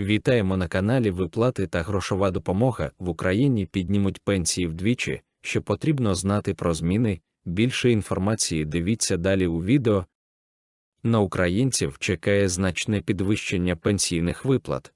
Вітаємо на каналі Виплати та грошова допомога в Україні піднімуть пенсії вдвічі, що потрібно знати про зміни. Більше інформації дивіться далі у відео. На українців чекає значне підвищення пенсійних виплат.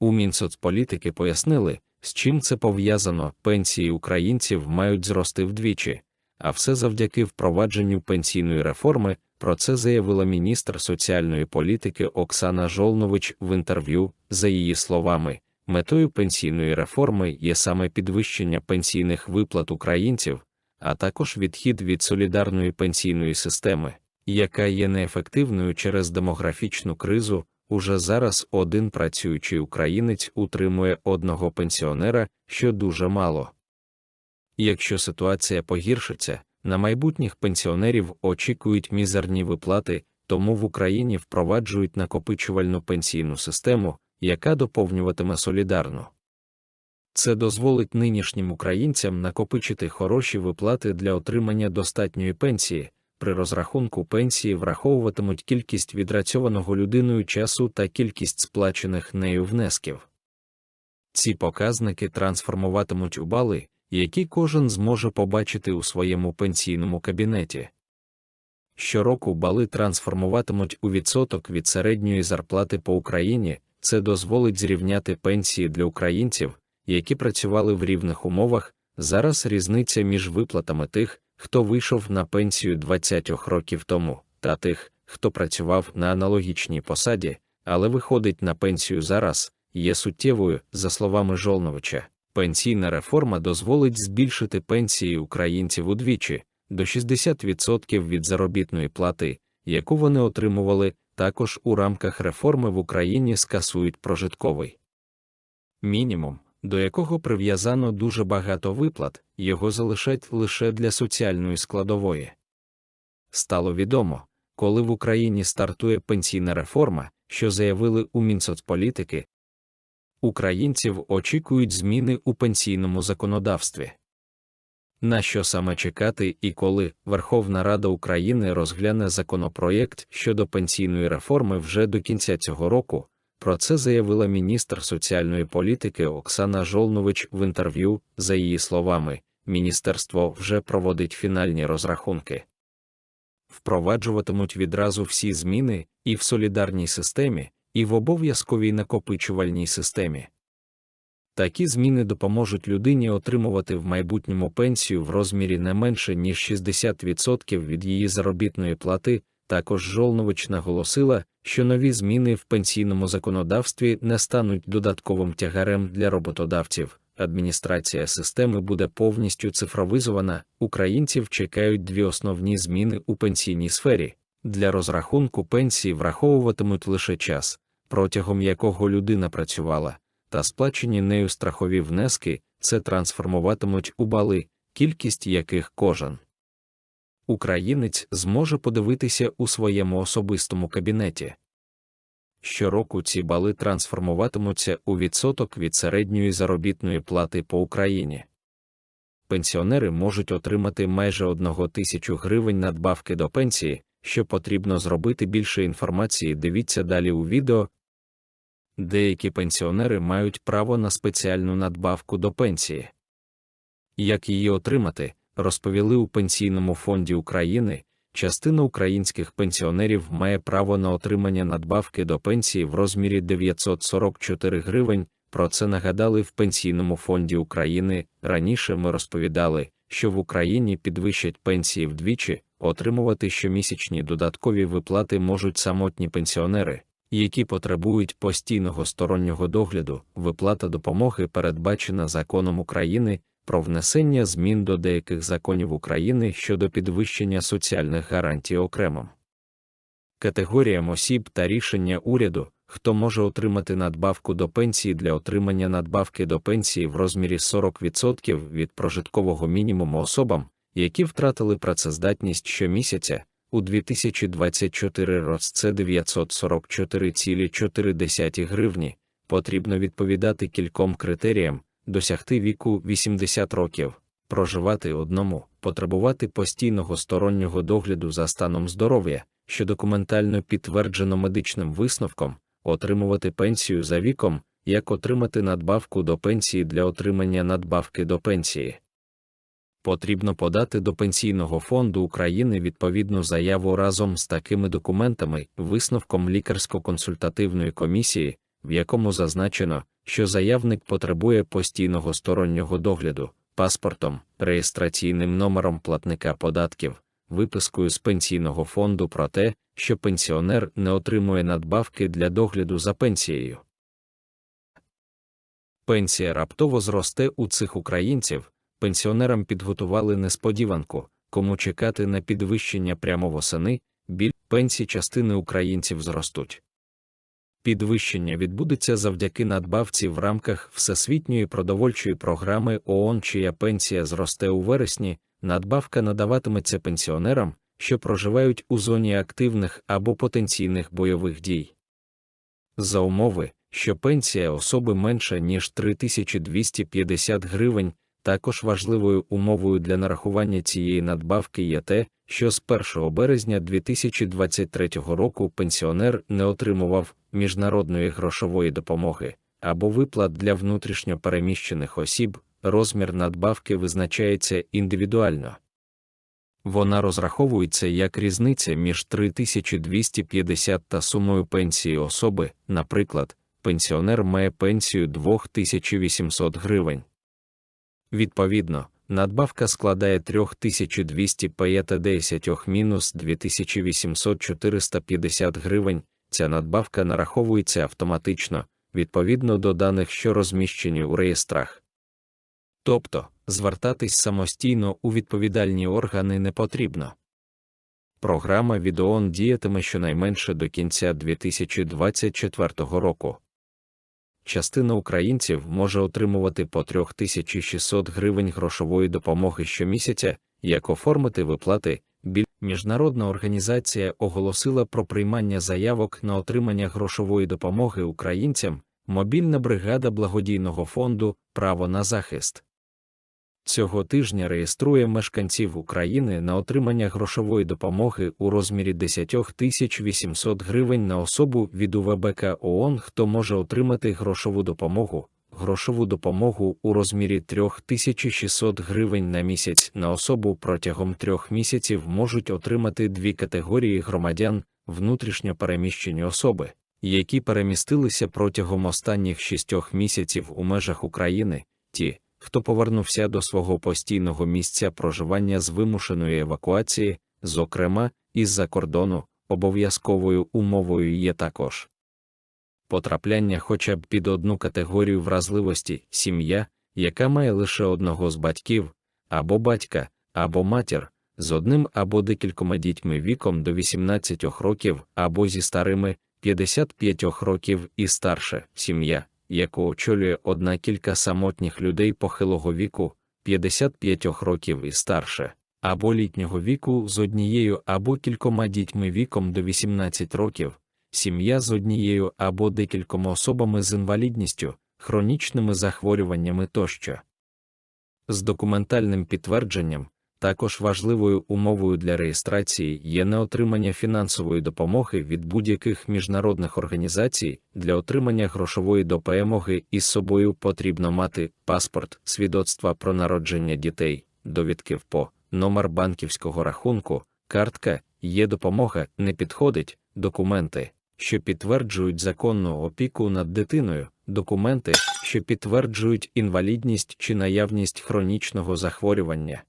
У Мінсоцполітики пояснили, з чим це пов'язано, пенсії українців мають зрости вдвічі, а все завдяки впровадженню пенсійної реформи, про це заявила міністр соціальної політики Оксана Жолнович в інтерв'ю. За її словами, метою пенсійної реформи є саме підвищення пенсійних виплат українців, а також відхід від солідарної пенсійної системи, яка є неефективною через демографічну кризу. Уже зараз один працюючий українець утримує одного пенсіонера, що дуже мало. Якщо ситуація погіршиться, на майбутніх пенсіонерів очікують мізерні виплати, тому в Україні впроваджують накопичувальну пенсійну систему, яка доповнюватиме солідарну. Це дозволить нинішнім українцям накопичити хороші виплати для отримання достатньої пенсії. При розрахунку пенсії враховуватимуть кількість відрацьованого людиною часу та кількість сплачених нею внесків. Ці показники трансформуватимуть у бали, які кожен зможе побачити у своєму пенсійному кабінеті. Щороку бали трансформуватимуть у відсоток від середньої зарплати по Україні, це дозволить зрівняти пенсії для українців, які працювали в рівних умовах. Зараз різниця між виплатами тих, хто вийшов на пенсію 20 років тому, та тих, хто працював на аналогічній посаді, але виходить на пенсію зараз, є суттєвою, за словами Жолновича. Пенсійна реформа дозволить збільшити пенсії українців удвічі до 60% від заробітної плати, яку вони отримували, також у рамках реформи в Україні скасують прожитковий мінімум, до якого прив'язано дуже багато виплат, його залишать лише для соціальної складової. Стало відомо, коли в Україні стартує пенсійна реформа, що заявили у Мінсоцполітики, українців очікують зміни у пенсійному законодавстві. На що саме чекати і коли Верховна Рада України розгляне законопроєкт щодо пенсійної реформи вже до кінця цього року, про це заявила міністр соціальної політики Оксана Жолнович в інтерв'ю. За її словами, міністерство вже проводить фінальні розрахунки. Впроваджуватимуть відразу всі зміни і в солідарній системі, і в обов'язковій накопичувальній системі. Такі зміни допоможуть людині отримувати в майбутньому пенсію в розмірі не менше ніж 60% від її заробітної плати. Також Жолнович наголосила, що нові зміни в пенсійному законодавстві не стануть додатковим тягарем для роботодавців. Адміністрація системи буде повністю цифровизована. Українців чекають дві основні зміни у пенсійній сфері. Для розрахунку пенсії враховуватимуть лише час, протягом якого людина працювала, та сплачені нею страхові внески, це трансформуватимуть у бали, кількість яких кожен українець зможе подивитися у своєму особистому кабінеті. Щороку ці бали трансформуватимуться у відсоток від середньої заробітної плати по Україні. Пенсіонери можуть отримати майже 1 тисячу гривень надбавки до пенсії, що потрібно зробити більше інформації. Дивіться далі у відео. Деякі пенсіонери мають право на спеціальну надбавку до пенсії. Як її отримати, розповіли у Пенсійному фонді України. Частина українських пенсіонерів має право на отримання надбавки до пенсії в розмірі 944 гривень. Про це нагадали в Пенсійному фонді України. Раніше ми розповідали, що в Україні підвищать пенсії вдвічі, отримувати щомісячні додаткові виплати можуть самотні пенсіонери, які потребують постійного стороннього догляду. Виплата допомоги передбачена законом України про внесення змін до деяких законів України щодо підвищення соціальних гарантій окремим категоріям осіб та рішення уряду, хто може отримати надбавку до пенсії для отримання надбавки до пенсії в розмірі 40% від прожиткового мінімуму особам, які втратили працездатність щомісяця. У 2024 році це 944,4 гривні, потрібно відповідати кільком критеріям, досягти віку 80 років, проживати одному, потребувати постійного стороннього догляду за станом здоров'я, що документально підтверджено медичним висновком, отримувати пенсію за віком, як отримати надбавку до пенсії для отримання надбавки до пенсії. Потрібно подати до Пенсійного фонду України відповідну заяву разом з такими документами, висновком лікарсько-консультативної комісії, в якому зазначено, що заявник потребує постійного стороннього догляду, паспортом, реєстраційним номером платника податків, випискою з пенсійного фонду про те, що пенсіонер не отримує надбавки для догляду за пенсією. Пенсія раптово зросте у цих українців. Пенсіонерам підготували несподіванку, кому чекати на підвищення прямо восени, біль пенсій частини українців зростуть. Підвищення відбудеться завдяки надбавці в рамках Всесвітньої продовольчої програми ООН, чия пенсія зросте у вересні, надбавка надаватиметься пенсіонерам, що проживають у зоні активних або потенційних бойових дій. За умови, що пенсія особи менша ніж 3250 гривень, також важливою умовою для нарахування цієї надбавки є те, що з 1 березня 2023 року пенсіонер не отримував міжнародної грошової допомоги або виплат для внутрішньо переміщених осіб, розмір надбавки визначається індивідуально. Вона розраховується як різниця між 3250 та сумою пенсії особи, наприклад, пенсіонер має пенсію 2800 гривень. Відповідно, надбавка складає 3250 мінус 2800 450 гривень. Ця надбавка нараховується автоматично, відповідно до даних, що розміщені у реєстрах. Тобто, звертатись самостійно у відповідальні органи не потрібно. Програма від ООН діятиме щонайменше до кінця 2024 року частина українців може отримувати по 3600 гривень грошової допомоги щомісяця, як оформити виплати. Міжнародна організація оголосила про приймання заявок на отримання грошової допомоги українцям, мобільна бригада благодійного фонду Право на захист. Цього тижня реєструє мешканців України на отримання грошової допомоги у розмірі 10 800 гривень на особу від УВБК ООН, хто може отримати грошову допомогу, грошову допомогу у розмірі 3600 гривень на місяць на особу протягом трьох місяців можуть отримати дві категорії громадян внутрішньо переміщені особи, які перемістилися протягом останніх шістьох місяців у межах України, ті хто повернувся до свого постійного місця проживання з вимушеної евакуації, зокрема, із-за кордону, обов'язковою умовою є також. Потрапляння хоча б під одну категорію вразливості сім'я, яка має лише одного з батьків, або батька, або матір, з одним або декількома дітьми віком до 18 років, або зі старими 55 років і старше сім'я яку очолює одна кілька самотніх людей похилого віку, 55 років і старше, або літнього віку з однією або кількома дітьми віком до 18 років, сім'я з однією або декількома особами з інвалідністю, хронічними захворюваннями тощо. З документальним підтвердженням, також важливою умовою для реєстрації є неотримання фінансової допомоги від будь-яких міжнародних організацій. Для отримання грошової допомоги із собою потрібно мати паспорт, свідоцтва про народження дітей, довідки в ПО, номер банківського рахунку, картка, є допомога, не підходить, документи, що підтверджують законну опіку над дитиною, документи, що підтверджують інвалідність чи наявність хронічного захворювання